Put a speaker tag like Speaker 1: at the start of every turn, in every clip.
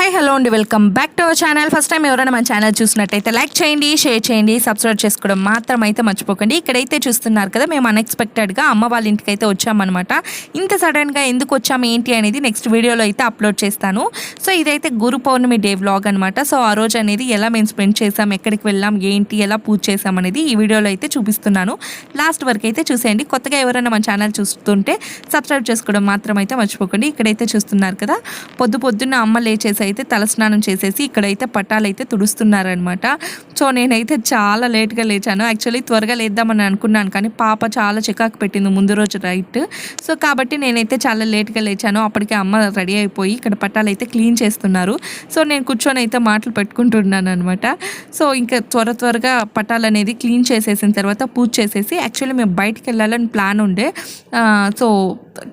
Speaker 1: hi hello అండి welcome back to our channel first time ఎవరైనా మన ఛానల్ చూసినట్టయితే లైక్ చేయండి షేర్ చేయండి సబ్స్క్రైబ్ చేసుకోవడం మాత్రం అయితే మర్చిపోకండి ఇక్కడైతే చూస్తున్నారు కదా మేము అన్ఎక్స్పెక్టెడ్గా అమ్మ వాళ్ళ ఇంటికి అయితే వచ్చామన్నమాట ఇంత సడన్గా ఎందుకు వచ్చాము ఏంటి అనేది నెక్స్ట్ వీడియోలో అయితే అప్లోడ్ చేస్తాను సో ఇదైతే గురు పౌర్ణమి డే వ్లాగ్ అనమాట సో ఆ రోజు అనేది ఎలా మేము స్పెండ్ చేసాం ఎక్కడికి వెళ్ళాం ఏంటి ఎలా పూజ చేసాం అనేది ఈ వీడియోలో అయితే చూపిస్తున్నాను లాస్ట్ వరకు అయితే చూసేయండి కొత్తగా ఎవరైనా మన ఛానల్ చూస్తుంటే సబ్స్క్రైబ్ చేసుకోవడం మాత్రం అయితే మర్చిపోకండి ఇక్కడైతే చూస్తున్నారు కదా పొద్దు పొద్దున్న అమ్మ లేచేసి అయితే తలస్నానం చేసేసి ఇక్కడైతే పట్టాలు అయితే తుడుస్తున్నారనమాట సో నేనైతే చాలా లేట్గా లేచాను యాక్చువల్లీ త్వరగా లేద్దామని అనుకున్నాను కానీ పాప చాలా చికాకు పెట్టింది ముందు రోజు రైట్ సో కాబట్టి నేనైతే చాలా లేట్గా లేచాను అప్పటికే అమ్మ రెడీ అయిపోయి ఇక్కడ పట్టాలు అయితే క్లీన్ చేస్తున్నారు సో నేను కూర్చొని అయితే మాటలు పెట్టుకుంటున్నాను అనమాట సో ఇంకా త్వర త్వరగా పట్టాలు అనేది క్లీన్ చేసేసిన తర్వాత పూజ చేసేసి యాక్చువల్లీ మేము బయటికి వెళ్ళాలని ప్లాన్ ఉండే సో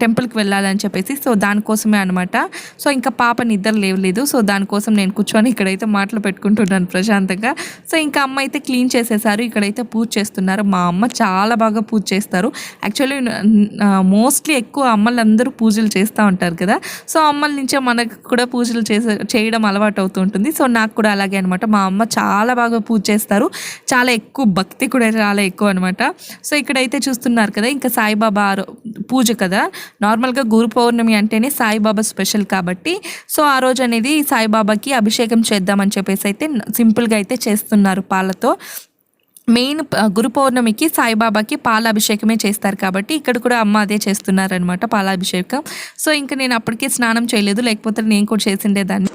Speaker 1: టెంపుల్కి వెళ్ళాలని చెప్పేసి సో దానికోసమే అనమాట సో ఇంకా పాప నిద్ర లేవలేదు సో దానికోసం నేను కూర్చొని ఇక్కడైతే మాటలు పెట్టుకుంటున్నాను ప్రశాంతంగా సో ఇంకా అమ్మ అయితే క్లీన్ చేసేసారు ఇక్కడైతే పూజ చేస్తున్నారు మా అమ్మ చాలా బాగా పూజ చేస్తారు యాక్చువల్లీ మోస్ట్లీ ఎక్కువ అమ్మలందరూ పూజలు చేస్తూ ఉంటారు కదా సో అమ్మల నుంచే మనకు కూడా పూజలు చేసే చేయడం అలవాటు అవుతూ ఉంటుంది సో నాకు కూడా అలాగే అనమాట మా అమ్మ చాలా బాగా పూజ చేస్తారు చాలా ఎక్కువ భక్తి కూడా చాలా ఎక్కువ అనమాట సో ఇక్కడైతే చూస్తున్నారు కదా ఇంకా సాయిబాబా పూజ కదా నార్మల్గా గురు పౌర్ణమి అంటేనే సాయిబాబా స్పెషల్ కాబట్టి సో ఆ రోజు అనేది సాయిబాబాకి అభిషేకం చేద్దామని చెప్పేసి అయితే సింపుల్గా అయితే చేస్తున్నారు పాలతో మెయిన్ గురు పౌర్ణమికి సాయిబాబాకి పాలాభిషేకమే చేస్తారు కాబట్టి ఇక్కడ కూడా అమ్మ అదే చేస్తున్నారనమాట పాలాభిషేకం సో ఇంకా నేను అప్పటికే స్నానం చేయలేదు లేకపోతే నేను కూడా చేసిండేదాన్ని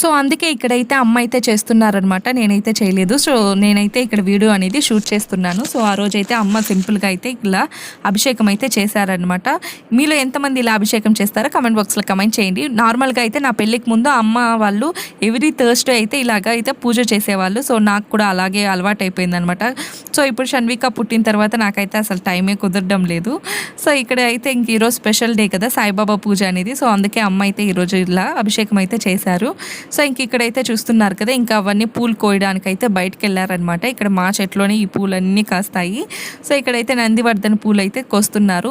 Speaker 1: సో అందుకే ఇక్కడైతే అమ్మ అయితే చేస్తున్నారనమాట నేనైతే చేయలేదు సో నేనైతే ఇక్కడ వీడియో అనేది షూట్ చేస్తున్నాను సో ఆ రోజైతే అమ్మ సింపుల్గా అయితే ఇలా అభిషేకం అయితే చేశారనమాట మీలో ఎంతమంది ఇలా అభిషేకం చేస్తారో కమెంట్ బాక్స్లో కమెంట్ చేయండి నార్మల్గా అయితే నా పెళ్ళికి ముందు అమ్మ వాళ్ళు ఎవ్రీ థర్స్డే అయితే ఇలాగ అయితే పూజ చేసేవాళ్ళు సో నాకు కూడా అలాగే అలవాటు అయిపోయింది అనమాట సో ఇప్పుడు షన్విక పుట్టిన తర్వాత నాకైతే అసలు టైమే కుదరడం లేదు సో ఇక్కడ అయితే ఇంక ఈరోజు స్పెషల్ డే కదా సాయిబాబా పూజ అనేది సో అందుకే అమ్మ అయితే ఈరోజు ఇలా అభిషేకం అయితే చేశారు సో ఇంక ఇక్కడైతే చూస్తున్నారు కదా ఇంకా అవన్నీ పూలు కోయడానికి అయితే బయటకు వెళ్ళారనమాట ఇక్కడ మా చెట్లోనే ఈ పూలు అన్నీ కాస్తాయి సో ఇక్కడైతే నందివర్ధన పూలు అయితే కోస్తున్నారు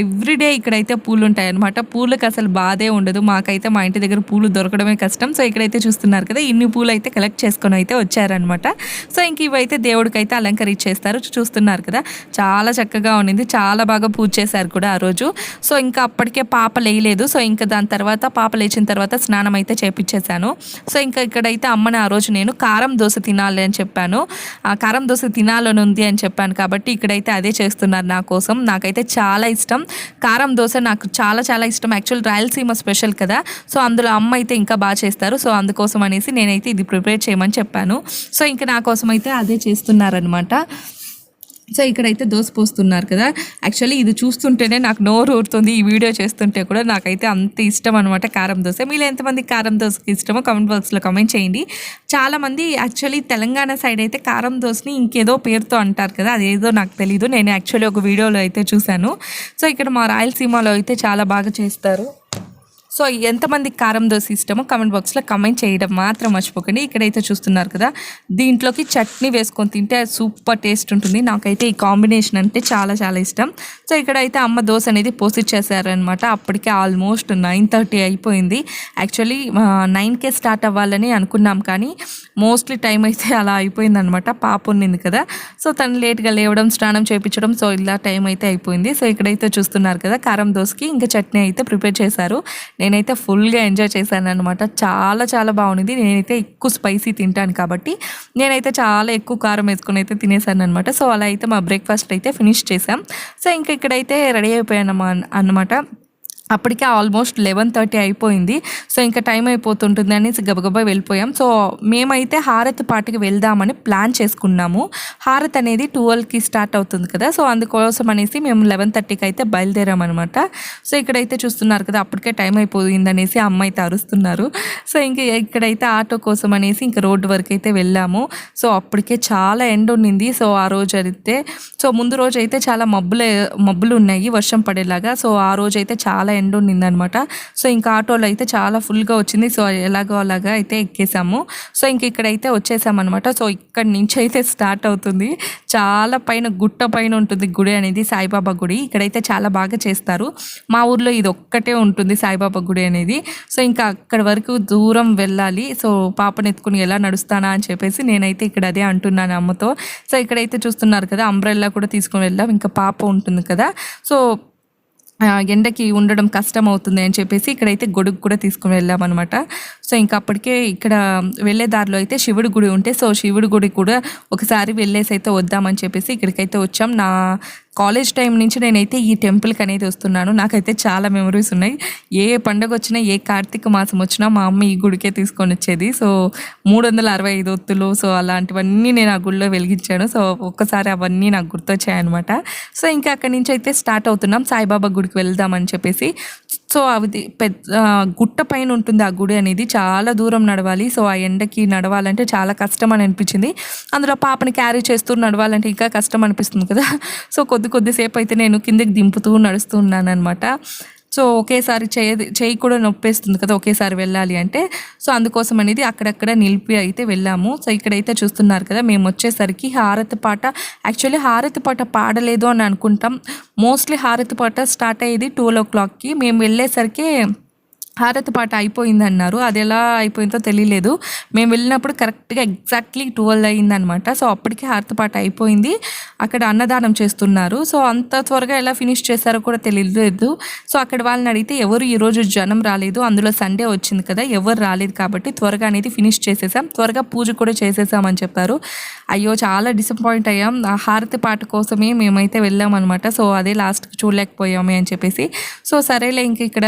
Speaker 1: ఎవ్రీడే ఇక్కడైతే పూలు ఉంటాయన్నమాట పూలకు అసలు బాధే ఉండదు మాకైతే మా ఇంటి దగ్గర పూలు దొరకడమే కష్టం సో ఇక్కడైతే చూస్తున్నారు కదా ఇన్ని పూలు అయితే కలెక్ట్ చేసుకొని అయితే వచ్చారనమాట సో ఇంక ఇవైతే దేవుడికైతే అలంకరించేస్తారు చూస్తున్నారు కదా చాలా చక్కగా ఉండింది చాలా బాగా పూజ చేశారు కూడా ఆ రోజు సో ఇంకా అప్పటికే పాప లేయలేదు సో ఇంకా దాని తర్వాత పాప లేచిన తర్వాత స్నానం అయితే చేపించేశాను సో ఇంకా ఇక్కడైతే అమ్మని ఆ రోజు నేను కారం దోశ తినాలి అని చెప్పాను ఆ కారం దోశ తినాలని ఉంది అని చెప్పాను కాబట్టి ఇక్కడైతే అదే చేస్తున్నారు నా కోసం నాకైతే చాలా ఇష్టం కారం దోశ నాకు చాలా చాలా ఇష్టం యాక్చువల్ రాయలసీమ స్పెషల్ కదా సో అందులో అమ్మ అయితే ఇంకా బాగా చేస్తారు సో అందుకోసం అనేసి నేనైతే ఇది ప్రిపేర్ చేయమని చెప్పాను సో ఇంకా నా కోసం అయితే అదే చేస్తున్నారనమాట సో ఇక్కడైతే దోశ పోస్తున్నారు కదా యాక్చువల్లీ ఇది చూస్తుంటేనే నాకు నోరు ఊరుతుంది ఈ వీడియో చేస్తుంటే కూడా నాకైతే అంత ఇష్టం అనమాట కారం దోశ మీరు ఎంతమంది కారం దోశకి ఇష్టమో కమెంట్ బాక్స్లో కమెంట్ చేయండి చాలామంది యాక్చువల్లీ తెలంగాణ సైడ్ అయితే కారం దోశని ఇంకేదో పేరుతో అంటారు కదా అదేదో నాకు తెలీదు నేను యాక్చువల్లీ ఒక వీడియోలో అయితే చూశాను సో ఇక్కడ మా రాయలసీమలో అయితే చాలా బాగా చేస్తారు సో ఎంతమంది కారం దోశ ఇష్టమో కమెంట్ బాక్స్లో కమెంట్ చేయడం మాత్రం మర్చిపోకండి ఇక్కడైతే చూస్తున్నారు కదా దీంట్లోకి చట్నీ వేసుకొని తింటే సూపర్ టేస్ట్ ఉంటుంది నాకైతే ఈ కాంబినేషన్ అంటే చాలా చాలా ఇష్టం సో ఇక్కడైతే అమ్మ దోశ అనేది పోసి చేశారనమాట అప్పటికే ఆల్మోస్ట్ నైన్ థర్టీ అయిపోయింది యాక్చువల్లీ నైన్కే స్టార్ట్ అవ్వాలని అనుకున్నాం కానీ మోస్ట్లీ టైం అయితే అలా అయిపోయిందనమాట పాప ఉన్నింది కదా సో తను లేట్గా లేవడం స్నానం చేయించడం సో ఇలా టైం అయితే అయిపోయింది సో ఇక్కడైతే చూస్తున్నారు కదా కారం దోశకి ఇంకా చట్నీ అయితే ప్రిపేర్ చేశారు నేనైతే ఫుల్గా ఎంజాయ్ చేశాను అనమాట చాలా చాలా బాగుంది నేనైతే ఎక్కువ స్పైసీ తింటాను కాబట్టి నేనైతే చాలా ఎక్కువ కారం వేసుకుని అయితే తినేసాను అనమాట సో అలా అయితే మా బ్రేక్ఫాస్ట్ అయితే ఫినిష్ చేసాం సో ఇంకా ఇక్కడైతే రెడీ అయిపోయాను అన్నమాట అప్పటికే ఆల్మోస్ట్ లెవెన్ థర్టీ అయిపోయింది సో ఇంకా టైం అయిపోతుంటుంది అనేసి గబగబా వెళ్ళిపోయాం సో మేమైతే హారత్ పాటికి వెళ్దామని ప్లాన్ చేసుకున్నాము హారత్ అనేది ట్వెల్వ్కి స్టార్ట్ అవుతుంది కదా సో అందుకోసం అనేసి మేము లెవెన్ థర్టీకి అయితే బయలుదేరామన్నమాట సో ఇక్కడైతే చూస్తున్నారు కదా అప్పటికే టైం అయిపోయింది అనేసి అమ్మాయి అరుస్తున్నారు సో ఇంకా ఇక్కడైతే ఆటో కోసం అనేసి ఇంకా రోడ్డు వరకు అయితే వెళ్ళాము సో అప్పటికే చాలా ఎండ్ ఉండింది సో ఆ రోజు అయితే సో ముందు రోజు అయితే చాలా మబ్బులు మబ్బులు ఉన్నాయి వర్షం పడేలాగా సో ఆ రోజు అయితే చాలా చాలా ఎండ అనమాట సో ఇంకా ఆటోలో అయితే చాలా ఫుల్గా వచ్చింది సో ఎలాగో అలాగా అయితే ఎక్కేసాము సో ఇంక ఇక్కడైతే వచ్చేసామన్నమాట సో ఇక్కడ నుంచి అయితే స్టార్ట్ అవుతుంది చాలా పైన గుట్ట పైన ఉంటుంది గుడి అనేది సాయిబాబా గుడి ఇక్కడైతే చాలా బాగా చేస్తారు మా ఊర్లో ఇది ఒక్కటే ఉంటుంది సాయిబాబా గుడి అనేది సో ఇంకా అక్కడ వరకు దూరం వెళ్ళాలి సో పాపను ఎత్తుకుని ఎలా నడుస్తానా అని చెప్పేసి నేనైతే ఇక్కడ అదే అంటున్నాను అమ్మతో సో ఇక్కడైతే చూస్తున్నారు కదా అంబ్రెల్లా కూడా తీసుకొని వెళ్ళాం ఇంకా పాప ఉంటుంది కదా సో ఎండకి ఉండడం కష్టం అవుతుంది అని చెప్పేసి ఇక్కడైతే గొడుగు కూడా తీసుకుని వెళ్ళాం అనమాట సో ఇంకా అప్పటికే ఇక్కడ వెళ్ళే దారిలో అయితే శివుడి గుడి ఉంటే సో శివుడి గుడి కూడా ఒకసారి వెళ్ళేసి అయితే వద్దామని చెప్పేసి ఇక్కడికైతే వచ్చాం నా కాలేజ్ టైం నుంచి నేనైతే ఈ టెంపుల్కి అనేది వస్తున్నాను నాకైతే చాలా మెమరీస్ ఉన్నాయి ఏ పండుగ వచ్చినా ఏ కార్తీక మాసం వచ్చినా మా అమ్మ ఈ గుడికే తీసుకొని వచ్చేది సో మూడు వందల అరవై ఐదు ఒత్తులు సో అలాంటివన్నీ నేను ఆ గుడిలో వెలిగించాను సో ఒక్కసారి అవన్నీ నాకు గుర్తొచ్చాయన్నమాట సో ఇంకా అక్కడి నుంచి అయితే స్టార్ట్ అవుతున్నాం సాయిబాబా గుడికి వెళ్దామని చెప్పేసి సో అది పెద్ద గుట్ట పైన ఉంటుంది ఆ గుడి అనేది చాలా దూరం నడవాలి సో ఆ ఎండకి నడవాలంటే చాలా కష్టం అని అనిపించింది అందులో పాపని క్యారీ చేస్తూ నడవాలంటే ఇంకా కష్టం అనిపిస్తుంది కదా సో కొద్ది కొద్దిసేపు అయితే నేను కిందకి దింపుతూ నడుస్తూ ఉన్నాను అనమాట సో ఒకేసారి చేయ చేయి కూడా నొప్పేస్తుంది కదా ఒకేసారి వెళ్ళాలి అంటే సో అందుకోసం అనేది అక్కడక్కడ నిలిపి అయితే వెళ్ళాము సో ఇక్కడైతే చూస్తున్నారు కదా మేము వచ్చేసరికి హారతి పాట యాక్చువల్లీ హారతి పాట పాడలేదు అని అనుకుంటాం మోస్ట్లీ హారతి పాట స్టార్ట్ అయ్యేది ఓ క్లాక్కి మేము వెళ్ళేసరికి హారతి పాట అయిపోయింది అన్నారు అది ఎలా అయిపోయిందో తెలియలేదు మేము వెళ్ళినప్పుడు కరెక్ట్గా ఎగ్జాక్ట్లీ ట్వెల్వ్ అయిందనమాట సో అప్పటికే హారతి పాట అయిపోయింది అక్కడ అన్నదానం చేస్తున్నారు సో అంత త్వరగా ఎలా ఫినిష్ చేశారో కూడా తెలియలేదు సో అక్కడ వాళ్ళని అడిగితే ఎవరు ఈరోజు జనం రాలేదు అందులో సండే వచ్చింది కదా ఎవరు రాలేదు కాబట్టి త్వరగా అనేది ఫినిష్ చేసేసాం త్వరగా పూజ కూడా చేసేసామని చెప్పారు అయ్యో చాలా డిసప్పాయింట్ అయ్యాం ఆ హారతి పాట కోసమే మేమైతే వెళ్ళామన్నమాట సో అదే లాస్ట్కి చూడలేకపోయామే అని చెప్పేసి సో సరేలే ఇంక ఇక్కడ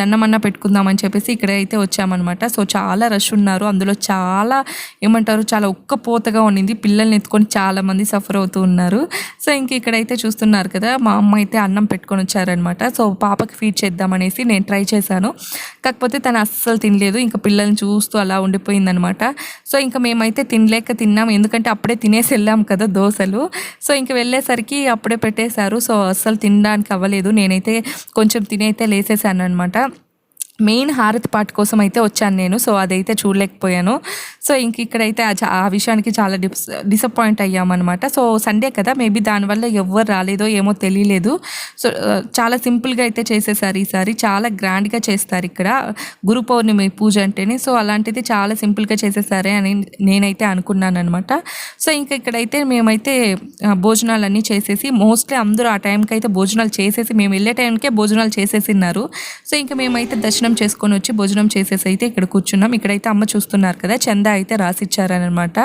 Speaker 1: దండమన్న పెట్టుకుందామని చెప్పేసి ఇక్కడైతే వచ్చామన్నమాట సో చాలా రష్ ఉన్నారు అందులో చాలా ఏమంటారు చాలా పోతగా ఉండింది పిల్లల్ని ఎత్తుకొని చాలామంది సఫర్ అవుతూ ఉన్నారు సో ఇంక ఇక్కడైతే చూస్తున్నారు కదా మా అమ్మ అయితే అన్నం పెట్టుకొని వచ్చారనమాట సో పాపకి ఫీడ్ చేద్దామనేసి నేను ట్రై చేశాను కాకపోతే తను అస్సలు తినలేదు ఇంకా పిల్లల్ని చూస్తూ అలా ఉండిపోయిందనమాట సో ఇంకా మేమైతే తినలేక తిన్నాం ఎందుకంటే అప్పుడే తినేసి వెళ్ళాం కదా దోశలు సో ఇంక వెళ్ళేసరికి అప్పుడే పెట్టేశారు సో అస్సలు తినడానికి అవ్వలేదు నేనైతే కొంచెం తినైతే లేసేసాను అనమాట మెయిన్ హారతి పాట కోసం అయితే వచ్చాను నేను సో అదైతే చూడలేకపోయాను సో ఇంక ఇక్కడైతే ఆ విషయానికి చాలా డిస్ డిసప్పాయింట్ అయ్యామన్నమాట సో సండే కదా మేబీ దానివల్ల ఎవరు రాలేదో ఏమో తెలియలేదు సో చాలా సింపుల్గా అయితే చేసేసారు ఈసారి చాలా గ్రాండ్గా చేస్తారు ఇక్కడ గురు పౌర్ణమి పూజ అంటేనే సో అలాంటిది చాలా సింపుల్గా చేసేసారే అని నేనైతే అనుకున్నాను అనమాట సో ఇంకా ఇక్కడైతే మేమైతే భోజనాలు అన్నీ చేసేసి మోస్ట్లీ అందరూ ఆ టైంకి అయితే భోజనాలు చేసేసి మేము వెళ్ళే టైంకే భోజనాలు చేసేసిన్నారు సో ఇంకా మేమైతే దర్శనం భోజనం చేసుకొని వచ్చి భోజనం చేసేసి అయితే ఇక్కడ కూర్చున్నాం ఇక్కడైతే అమ్మ చూస్తున్నారు కదా చందా అయితే రాసిచ్చారనమాట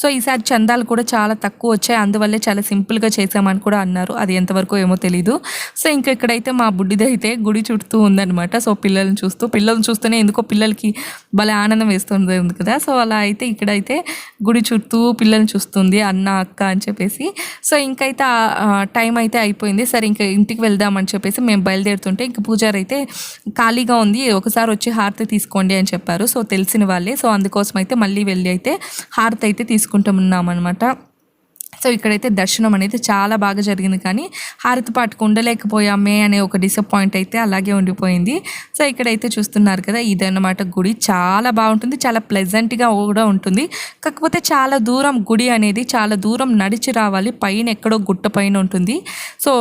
Speaker 1: సో ఈసారి చందాలు కూడా చాలా తక్కువ వచ్చాయి అందువల్లే చాలా సింపుల్గా చేసామని కూడా అన్నారు అది ఎంతవరకు ఏమో తెలీదు సో ఇంకా ఇక్కడైతే మా బుడ్డిదైతే గుడి చుట్టూ ఉందనమాట సో పిల్లల్ని చూస్తూ పిల్లల్ని చూస్తూనే ఎందుకో పిల్లలకి భలే ఆనందం వేస్తుంది కదా సో అలా అయితే ఇక్కడైతే గుడి చుట్టూ పిల్లల్ని చూస్తుంది అన్న అక్క అని చెప్పేసి సో ఇంకైతే టైం అయితే అయిపోయింది సరే ఇంకా ఇంటికి వెళ్దామని చెప్పేసి మేము బయలుదేరుతుంటే ఇంక పూజారి అయితే ఖాళీగా ఉంది ఒకసారి వచ్చి హారతి తీసుకోండి అని చెప్పారు సో తెలిసిన వాళ్ళే సో అందుకోసం అయితే మళ్ళీ వెళ్ళి అయితే హారతి అయితే తీసుకుంటామన్నామన్నమాట సో ఇక్కడైతే దర్శనం అనేది చాలా బాగా జరిగింది కానీ హారతి పాటుకు ఉండలేకపోయామే అనే ఒక డిసప్పాయింట్ అయితే అలాగే ఉండిపోయింది సో ఇక్కడైతే చూస్తున్నారు కదా ఇదన్నమాట గుడి చాలా బాగుంటుంది చాలా ప్లెజెంట్గా కూడా ఉంటుంది కాకపోతే చాలా దూరం గుడి అనేది చాలా దూరం నడిచి రావాలి పైన ఎక్కడో గుట్ట పైన ఉంటుంది సో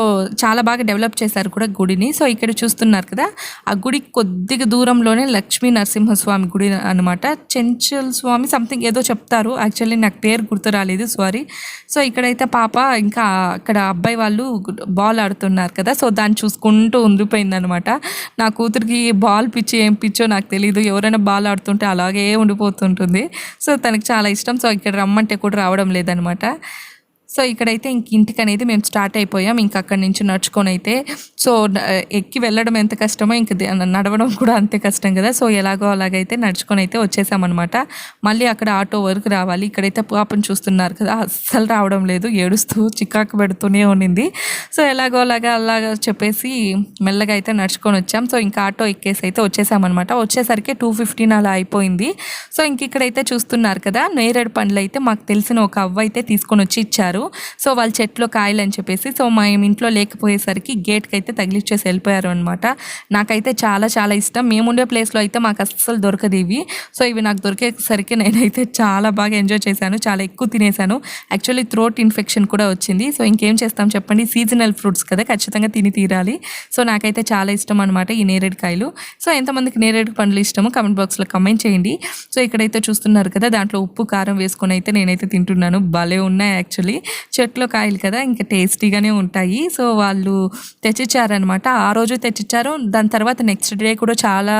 Speaker 1: చాలా బాగా డెవలప్ చేశారు కూడా గుడిని సో ఇక్కడ చూస్తున్నారు కదా ఆ గుడి కొద్దిగా దూరంలోనే లక్ష్మీ నరసింహస్వామి గుడి అనమాట చెంచల్ స్వామి సంథింగ్ ఏదో చెప్తారు యాక్చువల్లీ నాకు పేరు గుర్తు రాలేదు సారీ సో ఇక్కడైతే పాప ఇంకా అక్కడ అబ్బాయి వాళ్ళు బాల్ ఆడుతున్నారు కదా సో దాన్ని చూసుకుంటూ ఉండిపోయిందనమాట నా కూతురికి బాల్ పిచ్చి ఏం పిచ్చో నాకు తెలియదు ఎవరైనా బాల్ ఆడుతుంటే అలాగే ఉండిపోతుంటుంది సో తనకి చాలా ఇష్టం సో ఇక్కడ రమ్మంటే కూడా రావడం లేదనమాట సో ఇక్కడైతే ఇంక ఇంటికి అనేది మేము స్టార్ట్ అయిపోయాం ఇంక అక్కడి నుంచి నడుచుకొని అయితే సో ఎక్కి వెళ్ళడం ఎంత కష్టమో ఇంక నడవడం కూడా అంతే కష్టం కదా సో ఎలాగో అలాగైతే నడుచుకొని అయితే వచ్చేసామన్నమాట మళ్ళీ అక్కడ ఆటో వరకు రావాలి ఇక్కడైతే పాపను చూస్తున్నారు కదా అస్సలు రావడం లేదు ఏడుస్తూ చికాకు పెడుతూనే ఉండింది సో ఎలాగో అలాగా అలాగా చెప్పేసి మెల్లగా అయితే నడుచుకొని వచ్చాం సో ఇంకా ఆటో ఎక్కేసి అయితే వచ్చేసామన్నమాట వచ్చేసరికి టూ ఫిఫ్టీన్ అలా అయిపోయింది సో ఇంక ఇక్కడైతే చూస్తున్నారు కదా నేరేడు పండ్లు అయితే మాకు తెలిసిన ఒక అవ్వ అయితే తీసుకొని వచ్చి ఇచ్చారు సో వాళ్ళ చెట్లో కాయలు అని చెప్పేసి సో మేము ఇంట్లో లేకపోయేసరికి గేట్కి అయితే తగిలిచ్చేసి వెళ్ళిపోయారు అనమాట నాకైతే చాలా చాలా ఇష్టం మేముండే ప్లేస్లో అయితే మాకు అస్సలు దొరకదు ఇవి సో ఇవి నాకు దొరికేసరికి నేనైతే చాలా బాగా ఎంజాయ్ చేశాను చాలా ఎక్కువ తినేశాను యాక్చువల్లీ థ్రోట్ ఇన్ఫెక్షన్ కూడా వచ్చింది సో ఇంకేం చేస్తాం చెప్పండి సీజనల్ ఫ్రూట్స్ కదా ఖచ్చితంగా తిని తీరాలి సో నాకైతే చాలా ఇష్టం అనమాట ఈ నేరేడు కాయలు సో ఎంతమందికి నేరేడు పండ్లు ఇష్టమో కమెంట్ బాక్స్లో కమెంట్ చేయండి సో ఇక్కడైతే చూస్తున్నారు కదా దాంట్లో ఉప్పు కారం వేసుకొని అయితే నేనైతే తింటున్నాను భలే ఉన్నాయి యాక్చువల్లీ చెట్లు కాయలు కదా ఇంకా టేస్టీగానే ఉంటాయి సో వాళ్ళు తెచ్చిచ్చారనమాట ఆ రోజు తెచ్చిచ్చారు దాని తర్వాత నెక్స్ట్ డే కూడా చాలా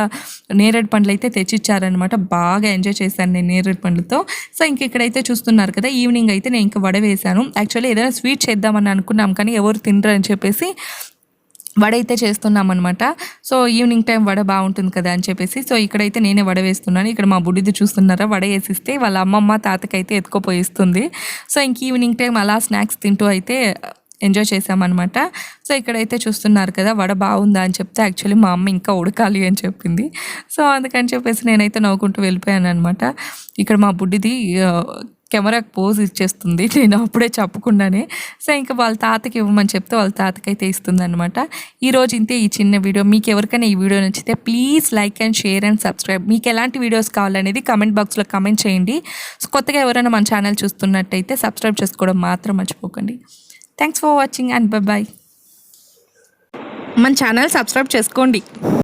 Speaker 1: నేరేడు పండ్లు అయితే తెచ్చిచ్చారనమాట బాగా ఎంజాయ్ చేశాను నేను నేరేడు పండ్లతో సో ఇంక ఇక్కడైతే చూస్తున్నారు కదా ఈవినింగ్ అయితే నేను ఇంకా వడ వేశాను యాక్చువల్లీ ఏదైనా స్వీట్ చేద్దామని అనుకున్నాం కానీ ఎవరు తినరు అని చెప్పేసి వడ అయితే చేస్తున్నాం అనమాట సో ఈవినింగ్ టైం వడ బాగుంటుంది కదా అని చెప్పేసి సో ఇక్కడైతే నేనే వడ వేస్తున్నాను ఇక్కడ మా బుడ్డిది చూస్తున్నారా వడ వేసిస్తే వాళ్ళ అమ్మమ్మ తాతకైతే ఎత్తుకుపోయిస్తుంది సో ఇంక ఈవినింగ్ టైం అలా స్నాక్స్ తింటూ అయితే ఎంజాయ్ చేసామన్నమాట సో ఇక్కడైతే చూస్తున్నారు కదా వడ బాగుందా అని చెప్తే యాక్చువల్లీ మా అమ్మ ఇంకా ఉడకాలి అని చెప్పింది సో అందుకని చెప్పేసి నేనైతే నవ్వుకుంటూ వెళ్ళిపోయాను అనమాట ఇక్కడ మా బుడ్డిది కెమెరాకి పోజ్ ఇచ్చేస్తుంది నేను అప్పుడే చెప్పకుండానే సో ఇంకా వాళ్ళ తాతకి ఇవ్వమని చెప్తే వాళ్ళ తాతకి అయితే అనమాట ఈరోజు ఇంతే ఈ చిన్న వీడియో మీకు ఎవరికైనా ఈ వీడియో నచ్చితే please like and share and subscribe మీకు ఎలాంటి వీడియోస్ కావాలనేది కమెంట్ బాక్స్లో కమెంట్ చేయండి సో కొత్తగా ఎవరైనా మన ఛానల్ చూస్తున్నట్టయితే సబ్స్క్రైబ్ చేసుకోవడం మాత్రం మర్చిపోకండి thanks for watching and bye
Speaker 2: మన ఛానల్ సబ్స్క్రైబ్ చేసుకోండి